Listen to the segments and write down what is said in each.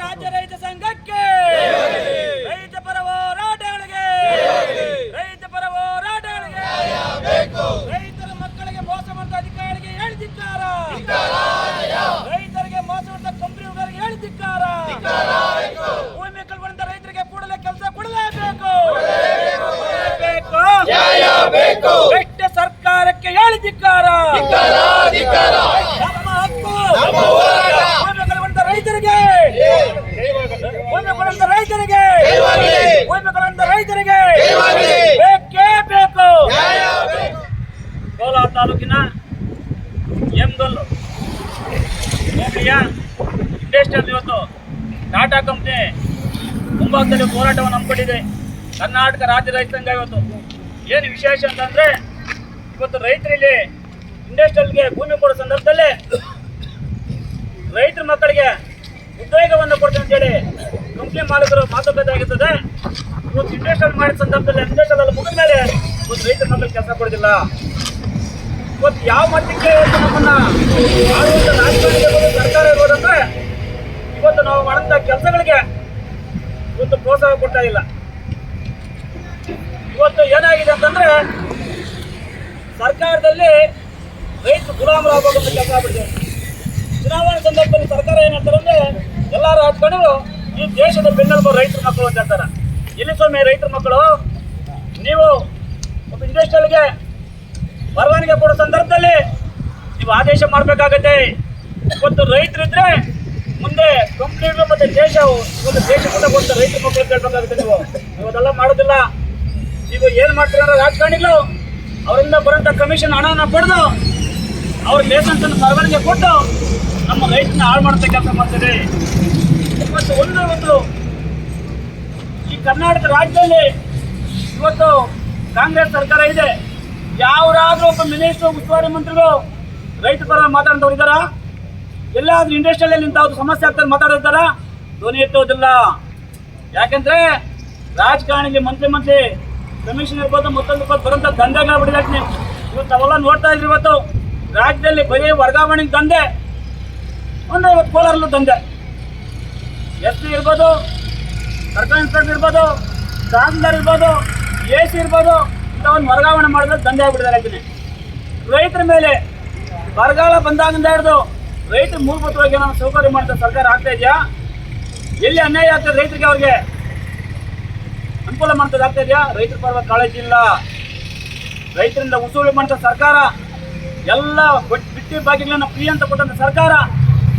ರಾಜ್ಯ ರೈತ ಸಂಘಕ್ಕೆ ರೈತ ಪರ ಹೋರಾಟಗಳಿಗೆ ರೈತ ಪರ ಹೋರಾಟಗಳಿಗೆ ರೈತರ ಮಕ್ಕಳಿಗೆ ಮೋಸ ಮಾಡಿದ ಅಧಿಕಾರಿಗೆ ಹೇಳಿದಿಕ್ಕಾರ. ರೈತರಿಗೆ ಮೋಸ ಮಾಡಿದ ಕಂಪನಿಗಳಿಗೆ ಹೇಳಿದಿಕ್ಕಾರ. ಭೂಮಿ ಕಳ್ಕೊಂಡ ರೈತರಿಗೆ ಕೂಡಲೇ ಕೆಲಸ ಕೊಡಲೇಬೇಕು. ಬೇಕು ಕೆಟ್ಟ ಸರ್ಕಾರಕ್ಕೆ ಹೇಳಿದಿಕ್ಕಾರ. ನಮ್ಮ ಹಕ್ಕು ಭೂಮಿ ಕಳ್ಕೊಂಡ ರೈತರಿಗೆ ಭೂಮಿ ರೈತರಿಗೆ. ಭೂಮಿ ರೈತರಿಗೆ. ಬೇಕೇ ಬೇಕು. ಕೋಲಾರ ತಾಲೂಕಿನ ಎಮ್ಗಲ್ಲು ಹೋಬಳಿಯ ಇಂಡಸ್ಟ್ರಿಯಲ್ ಇವತ್ತು ಟಾಟಾ ಕಂಪ್ನಿ ಮುಂಭಾಗದಲ್ಲಿ ಹೋರಾಟವನ್ನು ಹಮ್ಮಿಕೊಂಡಿದೆ. ಕರ್ನಾಟಕ ರಾಜ್ಯ ರೈತ ಸಂಘ ಇವತ್ತು. ಏನು ವಿಶೇಷ ಅಂತಂದ್ರೆ ಇವತ್ತು ರೈತರಲ್ಲಿ ಇಂಡಸ್ಟ್ರಿಯಲ್ಗೆ ಭೂಮಿ ಕೊಡೋ ಸಂದರ್ಭದಲ್ಲಿ ರೈತರ ಮಕ್ಕಳಿಗೆ ಉದ್ಯೋಗವನ್ನು ಕೊಡ್ತೀನಿ ಅಂತೇಳಿ ಕಂಪ್ನಿ ಮಾಲೀಕರು ಮಾತುಕತೆ ಆಗಿರ್ತದೆ ಇವತ್ತು ಇಂಡಸ್ಟ್ರಿಯಲ್ ಮಾಡಿದ ಸಂದರ್ಭದಲ್ಲಿ ಇಂಡಸ್ಟ್ರಿಯಲ್ ಮುಗಿದ ಮೇಲೆ ಒಂದು ರೈತರು ಮಕ್ಕಳಿಗೆ ಕೆಲಸ ಕೊಡೋದಿಲ್ಲ. ಇವತ್ತು ಯಾವ ಮಟ್ಟಕ್ಕೆ ನಮ್ಮನ್ನ ಆಳುವಂತ ಇರ್ಬೋದು ಸರ್ಕಾರ ಇರ್ಬೋದು ಅಂದ್ರೆ ಇವತ್ತು ನಾವು ಮಾಡಂತ ಕೆಲಸಗಳಿಗೆ ಇವತ್ತು ಪ್ರೋತ್ಸಾಹ ಕೊಡ್ತಾ ಇಲ್ಲ. ಇವತ್ತು ಏನಾಗಿದೆ ಅಂತಂದ್ರೆ ಸರ್ಕಾರದಲ್ಲಿ ರೈತರು ಗುಲಾಮರಾಗುವಂತ ಕೆಲಸ ಆಗ್ಬಿಟ್ಟಿದೆ. ಚುನಾವಣೆ ಸಂದರ್ಭದಲ್ಲಿ ಸರ್ಕಾರ ಏನಂತಾರೆ ಅಂದ್ರೆ ಎಲ್ಲ ರಾಜಕಾರಣಿಗಳು ಈ ದೇಶದ ಬೆನ್ನೆಲುಬು ರೈತರು ಮಕ್ಕಳು ಅಂತ ಹೇಳ್ತಾರೆ. ಎಲ್ಲಿ ಸ್ವಾಮಿ ರೈತರ ಮಕ್ಕಳು, ನೀವು ಒಬ್ಬ ಇಂಡಸ್ಟ್ರಿಯಲ್ಗೆ ಪರವಾನಿಗೆ ಕೊಡೋ ಸಂದರ್ಭದಲ್ಲಿ ನೀವು ಆದೇಶ ಮಾಡಬೇಕಾಗತ್ತೆ. ಇವತ್ತು ರೈತರಿದ್ರೆ ಮುಂದೆ ಕಂಪ್ನಿಗಳು ಮತ್ತೆ ದೇಶ, ಇವತ್ತು ದೇಶ ಕೂಡ ಕೊಡ್ತಾರೆ ರೈತರ ಮಕ್ಕಳು ಕೇಳ್ಬೇಕಾಗುತ್ತೆ ನೀವು. ಅದೆಲ್ಲ ಮಾಡೋದಿಲ್ಲ. ನೀವು ಏನು ಮಾಡ್ತೀರ ರಾಜಕಾರಣಿಗಳು, ಅವರಿಂದ ಬರೋಂಥ ಕಮಿಷನ್ ಹಣನ ಪಡೆದು ಅವ್ರ ಲೈಸೆನ್ಸ್ ಅನ್ನು ಪರವಾನಗಿ ಕೊಟ್ಟು ನಮ್ಮ ರೈತನ ಹಾಳು ಮಾಡ್ತಕ್ಕಂಥ ಕೆಲಸ ಮಾಡ್ತೀರಿ ಮತ್ತು ಒಂದು ಒಂದು ಕರ್ನಾಟಕ ರಾಜ್ಯದಲ್ಲಿ ಇವತ್ತು ಕಾಂಗ್ರೆಸ್ ಸರ್ಕಾರ ಇದೆ. ಯಾವ್ದಾದ್ರೂ ಒಬ್ಬ ಮಿನಿಸ್ಟರ್ ಉಸ್ತುವಾರಿ ಮಂತ್ರಿಗಳು ರೈತ ಪರ ಮಾತಾಡಿದವರು ಇದ್ದಾರಾ ಎಲ್ಲಾದ್ರೂ ಇಂಡಸ್ಟ್ರಿಯಲ್ಲಿ ಇಂಥದ್ದು ಸಮಸ್ಯೆ ಆಗ್ತದೆ ಮಾತಾಡಿರ್ತಾರ ಧ್ವನಿ ಎತ್ತೋದಿಲ್ಲ ಯಾಕಂದ್ರೆ ರಾಜಕಾರಣಿಗೆ ಮಂತ್ರಿ ಮಂತ್ರಿ ಕಮಿಷನ್ ಇರ್ಬೋದು, ಮತ್ತೊಂದು ಬರೋಂಥ ದಂಧೆಗಳಾಗ್ಬಿಟ್ಟಿದೆ ಇವತ್ತು ಅವೆಲ್ಲ ನೋಡ್ತಾ ಇದ್ರಿ ಇವತ್ತು. ರಾಜ್ಯದಲ್ಲಿ ಬರೀ ವರ್ಗಾವಣೆಗೆ ದಂಧೆ. ಒಂದು ಇವತ್ತು ಕೋಲಾರಲ್ಲೂ ದಂಧೆ. ಎಸ್ ಪಿ ಇರ್ಬೋದು ಸರ್ಕಾರಿ ಇನ್ಸ್ಪೆಕ್ಟರ್ ಇರ್ಬೋದು, ತಹಸೀಲ್ದಾರ್ ಇರ್ಬೋದು ಎ ಸಿ ಇರ್ಬೋದು, ಇಂಥ ಒಂದು ವರ್ಗಾವಣೆ ಮಾಡಿದ್ರೆ ದಂಧೆ ಆಗ್ಬಿಟ್ಟಿದ್ದಾರೆ ಅದನ್ನೇ ರೈತರ ಮೇಲೆ ಬರಗಾಲ ಬಂದಾಗಿಂದ ಹಿಡಿದು ರೈತರು ಮೂಲಭೂತವಾಗಿ ನಾವು ಸೌಕರ್ಯ ಮಾಡ್ತಾ ಸರ್ಕಾರ ಆಗ್ತಾ ಇದೆಯಾ? ಎಲ್ಲಿ ಅನ್ಯಾಯ ಆಗ್ತದೆ ರೈತರಿಗೆ ಅವ್ರಿಗೆ? ಅನುಕೂಲ ಮಾಡ್ತದೆ ಆಗ್ತಾ ಇದೆಯಾ? ರೈತರ ಪರವಾಗಿ ಕಾಳಜಿ ಇಲ್ಲ. ರೈತರಿಂದ ಉಸುಳಿ ಮಾಡಿದ ಸರ್ಕಾರ. ಎಲ್ಲ ಬಿಟ್ಟು ಬಿಟ್ಟಿ ಬಾಗಿಗಳನ್ನ ಫ್ರೀ ಅಂತ ಕೊಟ್ಟಂತ ಸರ್ಕಾರ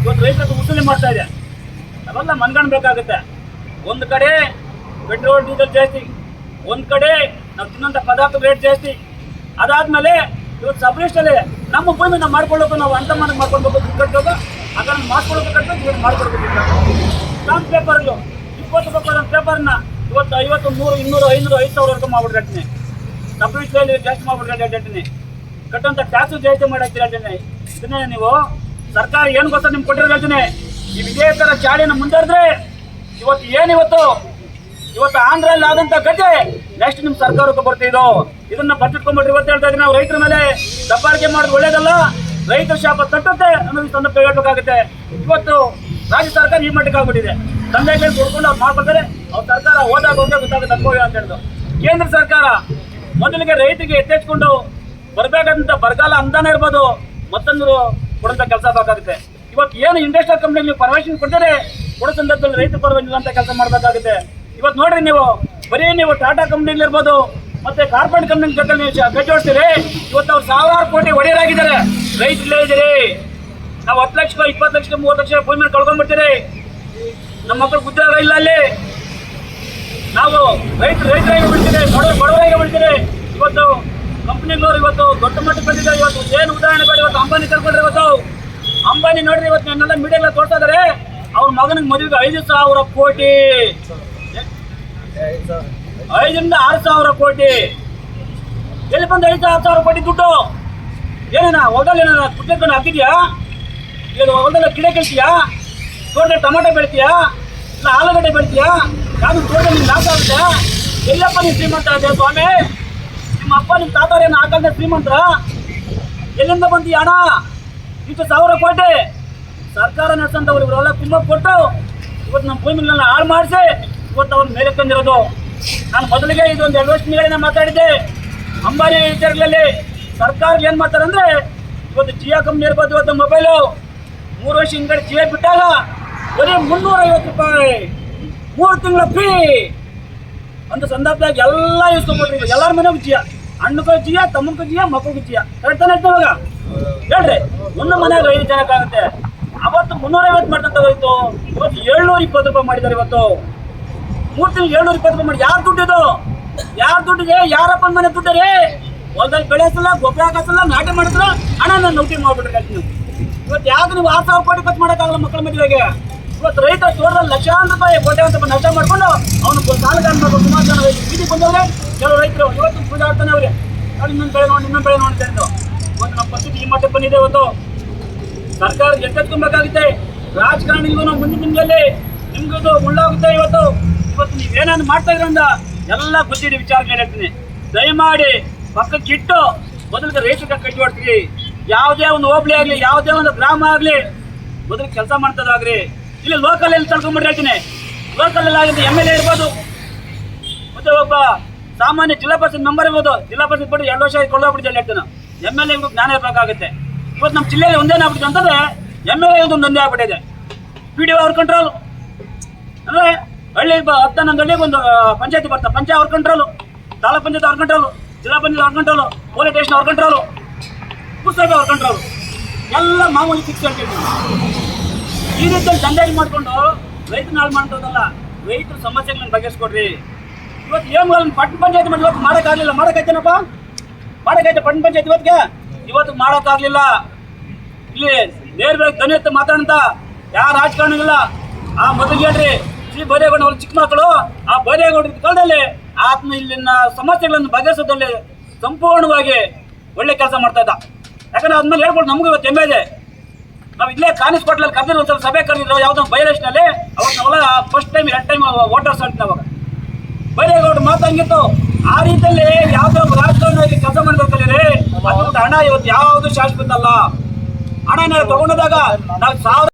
ಇವತ್ತು ರೈತರಿಗೆ ಉಸುಲಿ ಮಾಡ್ತಾ ಇದೆ. ಅವೆಲ್ಲ ಮನ್ಗಣ್ಬೇಕಾಗುತ್ತೆ. ಒಂದು ಕಡೆ ಪೆಟ್ರೋಲ್, ಡೀಸೆಲ್ ಜಾಸ್ತಿ, ಒಂದು ಕಡೆ ನಾವು ತಿನ್ನೋಂಥ ಪದಾರ್ಥ ರೇಟ್ ಜಾಸ್ತಿ. ಅದಾದಮೇಲೆ ಇವತ್ತು ಸಬ್ಲಿಸ್ಟಲ್ಲಿ ನಮ್ಮ ಭೂಮಿ ನಾವು ಮಾಡ್ಕೊಳ್ಳೋದು ನಾವು ಅಂತ ಮನೆ ಮಾಡ್ಕೊಳ್ಬೇಕು, ದುಡ್ಡು ಕಟ್ಟೋದು ಅದನ್ನು ಮಾಡ್ಕೊಳ್ಬೇಕು ಕಟ್ಟಬೇಕು ಇವತ್ತು ಮಾಡ್ಕೊಳ್ಬೇಕು ಸ್ಟಾಂಪ್ ಪೇಪರ್ಗಳು ಇಪ್ಪತ್ತು ರೂಪಾಯಿ ಒಂದು ಪೇಪರ್ನ ಇವತ್ತು ಐವತ್ತು ನೂರು ಇನ್ನೂರು, ಐನೂರು, ಐದು ಸಾವಿರವರೆಗೂ ಮಾಡ್ಬಿಡ್ತೀನಿ ಸಬ್ಲಿಸ್ಟಲ್ಲಿ ಜಾಸ್ತಿ ಮಾಡ್ಬಿಡ್ತೀನಿ ಹೇಳ್ತೀನಿ ಕಟ್ಟಂತ ಟ್ಯಾಕ್ಸ್ ಜಾಸ್ತಿ ಮಾಡಾಕ್ತೀರಿ ಇದನ್ನೇ ನೀವು ಸರ್ಕಾರ ಏನು ಗೊತ್ತಾ ನಿಮ್ಗೆ ಕೊಟ್ಟಿರೋದು ಹೇಳ್ತೀನಿ ನೀವು ಇದೇ ಥರ ಚಾಳಿನ ಇವತ್ತು ಏನಿವತ್ತು ಇವತ್ತು? ಆಂಧ್ರಲ್ಲಿ ಆದಂತ ಗದ್ದೆ ನೆಕ್ಸ್ಟ್ ನಿಮ್ ಸರ್ಕಾರಕ್ಕೆ ಬರ್ತಿದ್ದು ಇದನ್ನ ಬಚ್ಚಿಟ್ಕೊಂಡ್ಬಿಟ್ರಿ ಇವತ್ತು ಹೇಳ್ತಾ ಇದ್ದೀನಿ ನಾವು ರೈತರ ಮೇಲೆ ದಬ್ಬಾಳಿಕೆ ಮಾಡೋದು ಒಳ್ಳೇದಲ್ಲ ರೈತರ ಶಾಪ ತಟ್ಟುತ್ತೆ ಅನ್ನೋದು ಸಂದರ್ಭ ಹೇಳ್ಬೇಕಾಗುತ್ತೆ. ಇವತ್ತು ರಾಜ್ಯ ಸರ್ಕಾರ ಈ ಮಟ್ಟಕ್ಕೆ ಆಗ್ಬಿಟ್ಟಿದೆ. ತಂದೆಗೆ ಕೊಡ್ಕೊಂಡು ಅವ್ರು ಮಾಡ್ಕೊಳ್ತಾರೆ ಅವ್ರ ಸರ್ಕಾರ ಹೋದಾಗ ಹೋದಾಗ ಗೊತ್ತಾಗುತ್ತೆ ಅನುಭವ ಅಂತ ಹೇಳಿದ್ರು ಕೇಂದ್ರ ಸರ್ಕಾರ ಮೊದಲಿಗೆ ರೈತರಿಗೆ ಎತ್ತೆಚ್ಕೊಂಡು ಬರ್ಬೇಕಂತ ಬರಗಾಲ ಅನುದಾನ ಇರ್ಬೋದು, ಮತ್ತೊಂದು ಕೊಡಂತ ಕೆಲಸ ಬೇಕಾಗುತ್ತೆ ಇವತ್ತು ಏನು ಇಂಡಸ್ಟ್ರಿಯಲ್ ಕಂಪ್ನಿ ನೀವು ಪರ್ಮಿಷನ್ ಕೊಡ್ತಾರೆ ಕೊಡೋ ಸಂದರ್ಭದಲ್ಲಿ ರೈತ ಪರವಾಗಿ ಅಂತ ಕೆಲಸ ಮಾಡಬೇಕಾಗುತ್ತೆ. ಇವತ್ತು ನೋಡ್ರಿ ನೀವು, ಬರೀ ನೀವು ಟಾಟಾ ಕಂಪ್ನಿಲಿ ಇರ್ಬೋದು, ಮತ್ತೆ ಕಾರ್ಪೊರೇಟ್ ಕಂಪ್ನಿ ಜೊತೆ ನೀವು ಕೈ ಇವತ್ತು ಅವ್ರು ಸಾವಿರಾರು ಕೋಟಿ ಒಡೆಯರಾಗಿದ್ದಾರೆ. ರೈತರಲ್ಲೇ ಇದ್ದೀರಿ. ನಾವು ಹತ್ತು ಲಕ್ಷ ಇಪ್ಪತ್ತು ಲಕ್ಷ ಮೂವತ್ತು ಲಕ್ಷ ಭೂಮಿ ಕಳ್ಕೊಂಡ್ಬಿಡ್ತೀರಿ. ನಮ್ಮ ಮಕ್ಕಳು ಉದ್ಯೋಗ ಇಲ್ಲ ಅಲ್ಲಿ. ನಾವು ರೈತರು ರೈತರಾಗಿ ಬಿಡ್ತೀರಿ, ಬಡವ ಬಡವರಾಗಿ ಬಿಡ್ತೀರಿ. ಇವತ್ತು ಕಂಪ್ನಿಗಳವ್ರು ಇವತ್ತು ದೊಡ್ಡ ಮಟ್ಟಕ್ಕೆ ಬಂದಿದ್ದಾರೆ. ಇವತ್ತು ಏನು ಉದಾಹರಣೆ ಕೊಡಿ, ಇವತ್ತು ಅಂಬಾನಿ ಕರ್ಕೊಂಡ್ರೆ ಇವತ್ತು. ಅಂಬಾನಿ ನೋಡ್ರಿ, ಇವತ್ತು ನನ್ನೆಲ್ಲ ಮೀಡಿಯಾಗೆಲ್ಲ ತೋರ್ತಾ ಇದಾರೆ ಅವ್ರ ಮಗನಿಗೆ ಮದುವೆಗೆ ಐದು ಸಾವಿರ ಕೋಟಿ. ಐದರಿಂದ ಆರು ಸಾವಿರ ಕೋಟಿ. ಎಲ್ಲಿ ಬಂದು ಐದು, ಆರು ಸಾವಿರ ಕೋಟಿ ದುಡ್ಡು? ಏನೇನ, ಹೊಲದಲ್ಲಿ ಏನಾರ ಕುಟ್ಕೊಂಡು ಹಾಕಿದ್ಯಾ? ಇಲ್ಲ ಹೊಲದಲ್ಲಿ ಗಿಡ ಕೆಲ್ತೀಯಾ ತೋಟದಲ್ಲಿ ಟೊಮೆಟೊ ಬೆಳಿತೀಯಾ? ಇಲ್ಲ, ಆಲೂಗಡ್ಡೆ ಬೆಳಿತೀಯಾ? ಯಾವ್ದು ತೋಟದಲ್ಲಿ ನಾಶ ಆಗುತ್ತೆ? ಎಲ್ಲಪ್ಪ ನೀವು ಶ್ರೀಮಂತ ಇದೆ ಸ್ವಾಮಿ. ನಿಮ್ಮ ಅಪ್ಪ ನಿಮ್ಮ ತಾತಾರೇನು ಹಾಕಂದ್ರೆ ಶ್ರೀಮಂತ. ಎಲ್ಲಿಂದ ಬಂದಿ ಇಷ್ಟು ಸಾವಿರ ಕೋಟಿ. ಸರ್ಕಾರ ನಡೆಸಂತವ್ರು ಇವರೆಲ್ಲ ತುಂಬ ಕೊಟ್ಟು ಇವತ್ತು ನಮ್ಮ ಭೂಮಿಗಳನ್ನ ಹಾಳು ಮಾಡಿಸಿ ಇವತ್ತು ಅವ್ರ ಮೇಲೆ ತಂದಿರೋದು. ನಾನು ಮೊದಲಿಗೆ ಇದೊಂದು ಎರಡು ವರ್ಷ ಮೇಲಿನ ಮಾತಾಡಿದ್ದೆ. ಅಂಬಾನಿ ವಿಚಾರಗಳಲ್ಲಿ ಸರ್ಕಾರ ಏನು ಮಾಡ್ತಾರೆ ಅಂದ್ರೆ ಇವತ್ತು ಜಿಯೋ ಕಂಪ್ನಿ ಇರ್ಬೋದು, ಇವತ್ತು ಮೊಬೈಲು. ಮೂರು ವರ್ಷ ಹಿಂದ್ಗಡೆ ಜಿಯೋ ಬಿಟ್ಟಾಗ ಬರೀ ಮುನ್ನೂರ ಐವತ್ತು ರೂಪಾಯಿ. ಮೂರು ತಿಂಗಳ ಫ್ರೀ ಒಂದು ಸಂದರ್ಭದಾಗ ಎಲ್ಲ ಯೂಸ್ ಇಸ್ಕೊಂಡ್ಬಿಟ್ರಿ ಎಲ್ಲರ ಮನೆಗೂ ಜಿಯ. ಹಣ್ಣುಗೂ ಜಿಯ, ತಮ್ಮಗೂ ಜಿಯ ಮಕ್ಕಳಿಗೂ ಜಿಯ. ಕರೆಕ್ಟ್ ತಾನೆ ಹೇಳ್ರಿ. ಒಂದು ಮನೆಯಾಗ ಐದು ಜನಕ್ಕಾಗುತ್ತೆ. ಅವತ್ತು ಮುನ್ನೂರ ಐವತ್ತು ಅಂತ ಹೋಯ್ತು. ಇವತ್ತು ಏಳ್ನೂರ ಇಪ್ಪತ್ತು ರೂಪಾಯಿ ಮಾಡಿದ್ದಾರೆ ಇವತ್ತು. ಮೂರು ತಿಂಗಳು ಏಳ್ನೂರ ಇಪ್ಪತ್ತು ರೂಪಾಯಿ ಮಾಡಿ. ಯಾರು ದುಡ್ಡಿದು ಯಾರು ದುಡ್ಡಿದೆ ಯಾರಪ್ಪನ ಮನೆ ದುಡ್ಡರೇ ಹೊಲದಲ್ಲಿ ಬೆಳೆಸಲ್ಲ, ಗೊಬ್ಬರ ಹಾಕಸಲ್ಲ, ನಾಟಿ ಮಾಡಿದ್ರ ಹಣ ನಾನು ನೌಕರಿ ಮಾಡ್ಬಿಟ್ರೆ ನೀವು. ಇವತ್ತು ಯಾವ್ದು ನೀವು ಆರು ಸಾವಿರ ಕೋಟಿ ಖರ್ಚು ಮಾಡೋಕ್ಕಾಗಲ್ಲ ಮಕ್ಕಳ ಮದುವೆಗೆ. ಇವತ್ತು ರೈತ ತೋಟದಲ್ಲಿ ಲಕ್ಷಾಂತರ ರೂಪಾಯಿ ಕೋಟೆ ಅಂತ ನಷ್ಟ ಮಾಡ್ಕೊಂಡು ಅವನು ಸಾಲಗಾರ ಮಾಡ್ಕೊಂಡು ಸುಮಾರು ಜನ ಬೀದಿ ಬಂದವ್ರೆ. ಕೆಲವು ರೈತರು ಇವತ್ತು ಪೂಜಾ ಆಗ್ತಾನೆ ಅವ್ರೆ ನೋಡಿ, ಇನ್ನೊಂದು ಬೆಳೆ ನೋಡಿ, ಇನ್ನೊಂದು ಬೆಳೆ ನೋಡಿ ಅಂತ ಇವತ್ತು ನಮ್ಮ ಪರಿಸ್ಥಿತಿ ಈ ಮಟ್ಟಕ್ಕೆ ಬಂದಿದೆ ಇವತ್ತು. ಸರ್ಕಾರ ಎಚ್ಚೆತ್ಕೊಬೇಕಾಗುತ್ತೆ ರಾಜಕಾರಣಿಗೂ ಮುಂದಿನ ದಿನದಲ್ಲಿ ನಿಮ್ಗದು ಉಳ್ಳಾಗುತ್ತೆ ಇವತ್ತು. ಇವತ್ತು ನೀವೇನಾದ್ರು ಮಾಡ್ತಾ ಇದ್ರಿಂದ ಎಲ್ಲ ಗೊತ್ತಿದೆ ವಿಚಾರ ಹೇಳ್ತೀನಿ ದಯಮಾಡಿ ಪಕ್ಕಕ್ಕೆ ಇಟ್ಟು ಮೊದಲಿಗೆ ರೈತರಿಗೆ ಕಟ್ಟಿ ಹೊಡ್ತೀರಿ ಯಾವುದೇ ಒಂದು ಹೋಬಳಿ ಆಗಲಿ, ಯಾವುದೇ ಒಂದು ಗ್ರಾಮ ಆಗಲಿ, ಮೊದಲು ಕೆಲಸ ಮಾಡ್ತದಾಗ್ರಿ ಇಲ್ಲಿ ಲೋಕಲ್ ಎಲ್ಲಿ ತಳ್ಕೊಂಡ್ಬಿಟ್ರೆ ಹೇಳ್ತೀನಿ. ಲೋಕಲ್ ಅಲ್ಲಿ ಆಗಿದ್ದು ಎಂ ಎಲ್ ಎ ಇರ್ಬೋದು. ಮತ್ತೆ ಒಬ್ಬ ಸಾಮಾನ್ಯ ಜಿಲ್ಲಾ ಪರಿಷತ್ ಮೆಂಬರ್ ಇರ್ಬೋದು. ಜಿಲ್ಲಾ ಪರಿಷತ್ ಬಿಟ್ಟು ಎರಡು ವರ್ಷ ಕೊಳ್ಳೋಗ್ಬಿಟ್ಟು ಹೇಳ್ತೀನಿ. ಎಂ ಎಲ್ ಎ ಜ್ಞಾನ ಇರಬೇಕಾಗುತ್ತೆ. ಇವತ್ತು ನಮ್ಮ ಜಿಲ್ಲೆಯಲ್ಲಿ ಒಂದೇ ಆಗ್ಬಿಟ್ಟಿದೆ ಅಂತಂದ್ರೆ ಎಂ ಎಲ್ ಎ ಒಂದು ಆಗ್ಬಿಟ್ಟಿದೆ. ಪಿ ಡಿ ಅವ್ರ ಕಂಟ್ರೋಲ್ ಅಂದ್ರೆ ಹಳ್ಳಿ ಬ ಹತ್ತನ್ನೊಂದು ಹಳ್ಳಿಗೆ ಒಂದು ಪಂಚಾಯತಿ ಬರ್ತಾ ಪಂಚಾಯತ್ ಅವ್ರ ಕಂಟ್ರೋಲ್ ತಾಲೂಕ್ ಪಂಚಾಯತ್ ಅವ್ರ ಕಂಟ್ರೋಲ್ ಜಿಲ್ಲಾ ಪಂಚಾಯತ್ ಅವ್ರ ಕಂಟ್ರೋಲ್ ಪೊಲೀಸ್ ಸ್ಟೇಷನ್ ಅವ್ರ ಕಂಟ್ರೋಲ್ ಪುಸ್ತಕ ಅವ್ರ ಕಂಟ್ರೋಲ್ ಎಲ್ಲ ಮಾಮೂಲಿ ಫಿಕ್ಸ್ ಹೇಳ್ತೀವಿ ಈ ರೀತಿಯಲ್ಲಿ ದಂಧೆ ಮಾಡಿಕೊಂಡು ರೈತನ ಹಾಳು ಮಾಡೋದಲ್ಲ, ರೈತರ ಸಮಸ್ಯೆಗಳನ್ನ ಬಗೆಹರಿಸ್ಕೊಡ್ರಿ. ಇವತ್ತು ಏನು ಪಟ್ಟಣ ಪಂಚಾಯತ್ ಮಾಡಿ ಇವತ್ತು ಮಾಡೋಕ್ಕಾಗಲಿಲ್ಲ ಮಾಡೋಕ್ಕಾಯ್ತೇನಪ್ಪ ಮಾಡೋಕ್ಕೈತೆ ಪಟ್ಟಣ ಪಂಚಾಯತ್ ಇವತ್ತಿಗೆ? ಇವತ್ತು ಮಾಡೋಕ್ಕಾಗಲಿಲ್ಲ. ಇಲ್ಲಿ ನೇರವಾಗಿ ದನಿ ಎತ್ತು ಮಾತಾಡಂತ ಯಾವ ರಾಜಕಾರಣಿಗಿಲ್ಲ ಆ ಮೊದಲು ಹೇಳ್ರಿ, ಶ್ರೀ ಬೈರೇಗೌಡ ಅವ್ರ ಚಿಕ್ಕ ಮಕ್ಕಳು, ಆ ಬೈರೇಗೌಡ ಕಾಲದಲ್ಲಿ ಆತ್ಮ ಇಲ್ಲಿನ ಸಮಸ್ಯೆಗಳನ್ನು ಬಗೆಹರಿಸೋದ್ರಲ್ಲಿ ಸಂಪೂರ್ಣವಾಗಿ ಒಳ್ಳೆ ಕೆಲಸ ಮಾಡ್ತಾ ಇದ್ದ. ಯಾಕಂದ್ರೆ ಅದ್ಮೇಲೆ ಹೇಳ್ಬೋದು ನಮಗೂ ಇವತ್ತು ಹೆಮ್ಮೆ ಇದೆ. ನಾವು ಇಲ್ಲೇ ಕಾನಿಸ್ ಹೋಟ್ಲಲ್ಲಿ ಕರೆದಿರೋ ಒಂದ್ಸಲ ಸಭೆ ಕರೆದಿದ್ರು ಯಾವುದೋ ಬೈರೇಷ್ನಲ್ಲಿ ಅವತ್ತು ನಾವೆಲ್ಲ ಫಸ್ಟ್ ಟೈಮ್ ಎರಡು ಟೈಮ್ ವೋಟರ್ಸ್ ಅಂತ ಅವಾಗ ಬೈರೇಗೌಡ ಮಾತಂಗಿತ್ತು ಆ ರೀತಿಯಲ್ಲಿ ಯಾವುದೋ ರಾಜಕಾರಣ ಕೆಲಸ ಮಾಡಿದ್ರೆ ಹಣ ಇವತ್ತು ಯಾವುದು ಶಾಶ್ವತ ಅಲ್ಲ? ಹಣ ತಗೊಂಡಾಗ ನಾವು ಸಾವಿರ